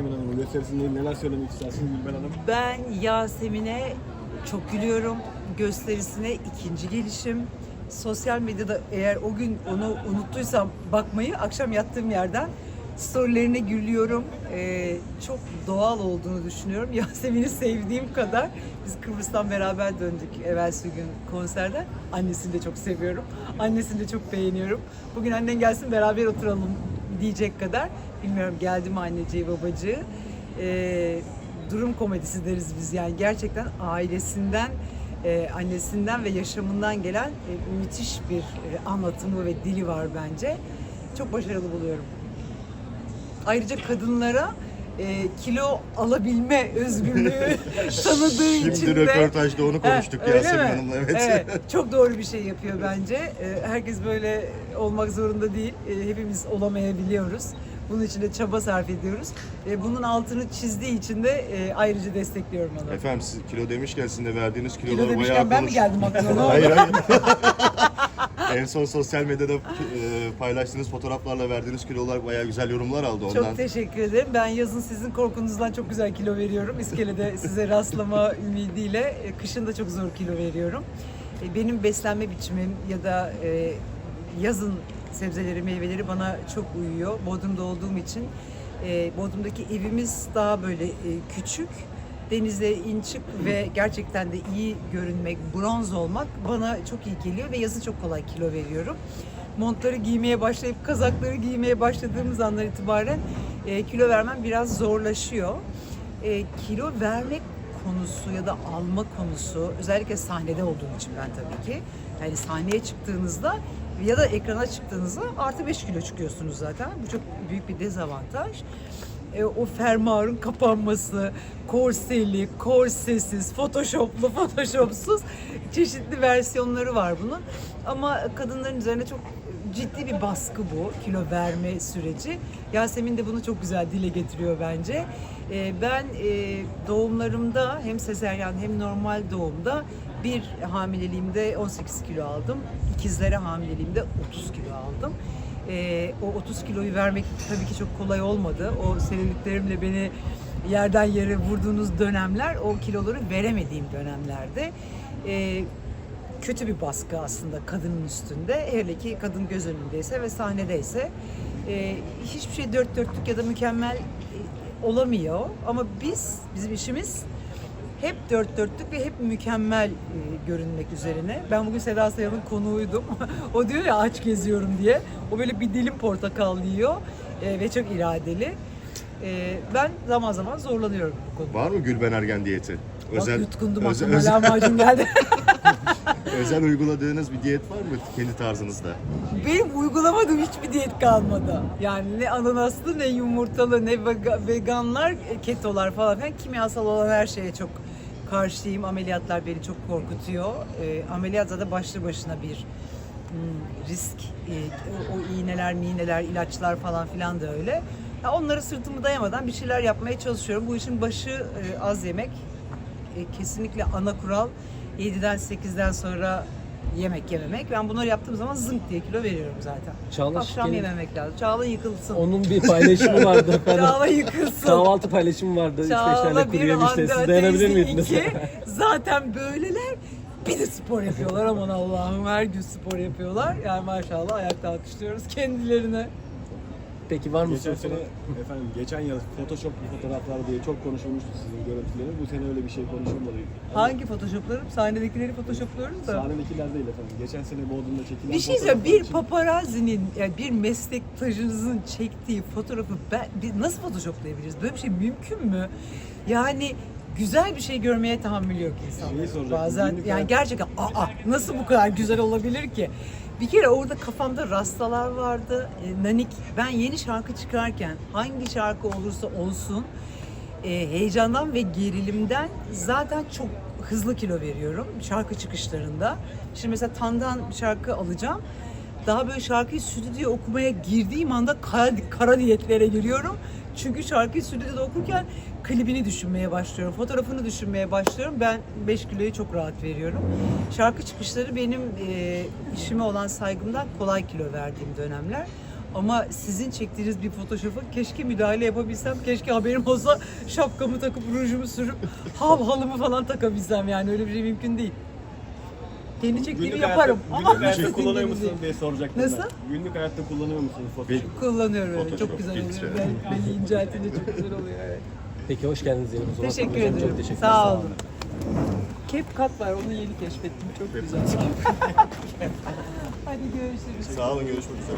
Yasemin Hanım'ın gösterisinde neler söylemek istersiniz Gülben Hanım? Ben Yasemin'e çok gülüyorum. Gösterisine ikinci gelişim. Sosyal medyada eğer o gün onu unuttuysam bakmayı akşam yattığım yerden storylerine gülüyorum. Ee, çok doğal olduğunu düşünüyorum. Yasemin'i sevdiğim kadar biz Kıbrıs'tan beraber döndük evvelsi gün konserden. Annesini de çok seviyorum. Annesini de çok beğeniyorum. Bugün annen gelsin beraber oturalım diyecek kadar. Bilmiyorum geldi mi anneciği babacığı. Ee, durum komedisi deriz biz yani gerçekten ailesinden e, annesinden ve yaşamından gelen e, müthiş bir e, anlatımı ve dili var bence. Çok başarılı buluyorum. Ayrıca kadınlara e, kilo alabilme özgürlüğü tanıdığı için Şimdi de röportajda onu konuştuk öyle Yasemin mi? Hanım'la evet. Çok doğru bir şey yapıyor bence. Ee, Herkes böyle olmak zorunda değil. Ee, Hepimiz olamayabiliyoruz. Bunun için de çaba sarf ediyoruz. Ee, Bunun altını çizdiği için de e, ayrıca destekliyorum onu. Efendim siz kilo demişken sizin de verdiğiniz kilolar Kilo bayağı demişken ben mi konuş- geldim aklına? Ne oldu? hayır hayır. en son sosyal medyada e, paylaştığınız fotoğraflarla verdiğiniz kilolar bayağı güzel yorumlar aldı ondan. Çok teşekkür ederim. Ben yazın sizin korkunuzdan çok güzel kilo veriyorum. İskelede size rastlama ümidiyle. E, Kışın da çok zor kilo veriyorum. E, Benim beslenme biçimim ya da e, yazın sebzeleri, meyveleri bana çok uyuyor. Bodrum'da olduğum için. e, Bodrum'daki evimiz daha böyle e, küçük. Denize in çık ve gerçekten de iyi görünmek, bronz olmak bana çok iyi geliyor ve yazın çok kolay kilo veriyorum montları giymeye başlayıp kazakları giymeye başladığımız andan itibaren e, kilo vermem biraz zorlaşıyor. E, kilo vermek konusu ya da alma konusu özellikle sahnede olduğum için ben tabii ki yani sahneye çıktığınızda ya da ekrana çıktığınızda artı 5 kilo çıkıyorsunuz zaten. Bu çok büyük bir dezavantaj. E, o fermuarın kapanması, korseli, korsesiz, photoshoplu, photoshopsuz çeşitli versiyonları var bunun. Ama kadınların üzerine çok ciddi bir baskı bu kilo verme süreci. Yasemin de bunu çok güzel dile getiriyor bence. E, ben e, doğumlarımda hem sezeryan hem normal doğumda bir hamileliğimde 18 kilo aldım. İkizlere hamileliğimde 30 kilo aldım. Ee, o 30 kiloyu vermek tabii ki çok kolay olmadı. O selülitlerimle beni yerden yere vurduğunuz dönemler o kiloları veremediğim dönemlerde. Ee, kötü bir baskı aslında kadının üstünde. Hele ki kadın göz önündeyse ve sahnedeyse. Ee, hiçbir şey dört dörtlük ya da mükemmel e, olamıyor. Ama biz, bizim işimiz hep dört dörtlük ve hep mükemmel e, görünmek üzerine. Ben bugün Seda Sayan'ın konuğuydum. o diyor ya aç geziyorum diye. O böyle bir dilim portakal yiyor e, ve çok iradeli. E, ben zaman zaman zorlanıyorum bu konuda. Var mı Gülben Ergen diyeti? Bak yutkundum özel, aklıma özel, lahmacun geldi. özel uyguladığınız bir diyet var mı kendi tarzınızda? Benim uygulamadığım hiçbir diyet kalmadı. Yani ne ananaslı ne yumurtalı ne vega- veganlar, e, ketolar falan filan kimyasal olan her şeye çok karşıyım. Ameliyatlar beni çok korkutuyor. E, ameliyat zaten başlı başına bir hmm, risk. E, o, o iğneler, miğneler, ilaçlar falan filan da öyle. Ya onları sırtımı dayamadan bir şeyler yapmaya çalışıyorum. Bu işin başı e, az yemek. E, kesinlikle ana kural 7'den 8'den sonra yemek yememek. Ben bunları yaptığım zaman zınk diye kilo veriyorum zaten. Çağla Akşam Şikel'in- yememek lazım. Çağla yıkılsın. Onun bir paylaşımı vardı efendim. Çağla yıkılsın. Kahvaltı paylaşımı vardı. 3-5 tane Çağla kuru bir yemişte. Hande Siz dayanabilir miydiniz? iki. Zaten böyleler. Bir de spor yapıyorlar aman Allah'ım her gün spor yapıyorlar. Yani maşallah ayakta alkışlıyoruz kendilerine. Peki var mı Geçen soru? sene efendim geçen yıl Photoshop fotoğraflar diye çok konuşulmuştu sizin görüntüleriniz. Bu sene öyle bir şey konuşulmadı. Hangi photoshoplarım? Sahnedekileri photoshopluyoruz da. Sahnedekiler değil efendim. Geçen sene Bodrum'da çekilen Bir şey söyleyeyim, fotoğraflar bir için- paparazzinin, yani bir meslektaşınızın çektiği fotoğrafı ben, biz nasıl photoshoplayabiliriz? Böyle bir şey mümkün mü? Yani güzel bir şey görmeye tahammülü yok Şeyi soracaktım, Bazen günlük yani hayat- gerçekten aa nasıl bu kadar güzel olabilir ki? Bir kere orada kafamda rastalar vardı. E, nanik. Ben yeni şarkı çıkarken hangi şarkı olursa olsun e, heyecandan ve gerilimden zaten çok hızlı kilo veriyorum şarkı çıkışlarında. Şimdi mesela Tan'dan şarkı alacağım. Daha böyle şarkıyı stüdyoya okumaya girdiğim anda kara, kara diyetlere giriyorum. Çünkü şarkıyı stüdyoda okurken klibini düşünmeye başlıyorum, fotoğrafını düşünmeye başlıyorum. Ben 5 kiloyu çok rahat veriyorum. Şarkı çıkışları benim e, işime olan saygımdan kolay kilo verdiğim dönemler. Ama sizin çektiğiniz bir Photoshop'a keşke müdahale yapabilsem. Keşke haberim olsa şapkamı takıp rujumu sürüp hav halımı falan takabilsem yani öyle bir şey mümkün değil. Kendi çektiğimi Günlük yaparım. hayatta, Ama günlük hayatta sizin kullanıyor gibi musunuz diye soracaktım Nasıl? ben. Günlük hayatta kullanıyor musunuz Photoshop? Kullanıyorum evet. Photoshop, Çok güzel filtre. oluyor. Ben, beni inceltince çok güzel oluyor evet. Peki hoş geldiniz diyelim o zaman. Teşekkür Hocam, ederim. Çok teşekkür Sağ olun. CapCut var onu yeni keşfettim. Çok güzel. Hadi görüşürüz. Sağ olun görüşmek üzere.